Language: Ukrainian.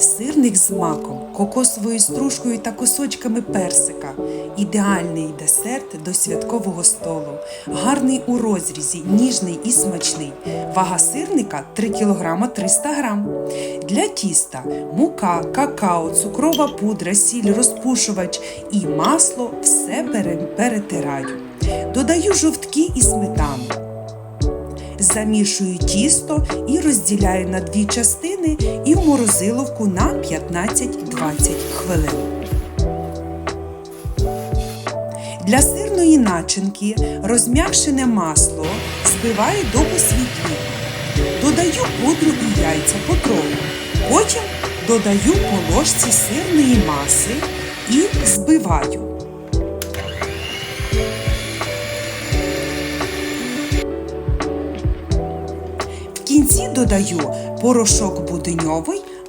Сирник з маком, кокосовою стружкою та кусочками персика. Ідеальний десерт до святкового столу. Гарний у розрізі, ніжний і смачний. Вага сирника 3 кг 300 г. Для тіста мука, какао, цукрова пудра, сіль, розпушувач і масло все перетираю. Додаю жовтки і сметану. Замішую тісто і розділяю на дві частини і в морозиловку на 15-20 хвилин. Для сирної начинки розм'якшене масло збиваю до посвітління. Додаю пудру і яйця потроху. Потім додаю по ложці сирної маси і збиваю. Кінці додаю порошок буденьовий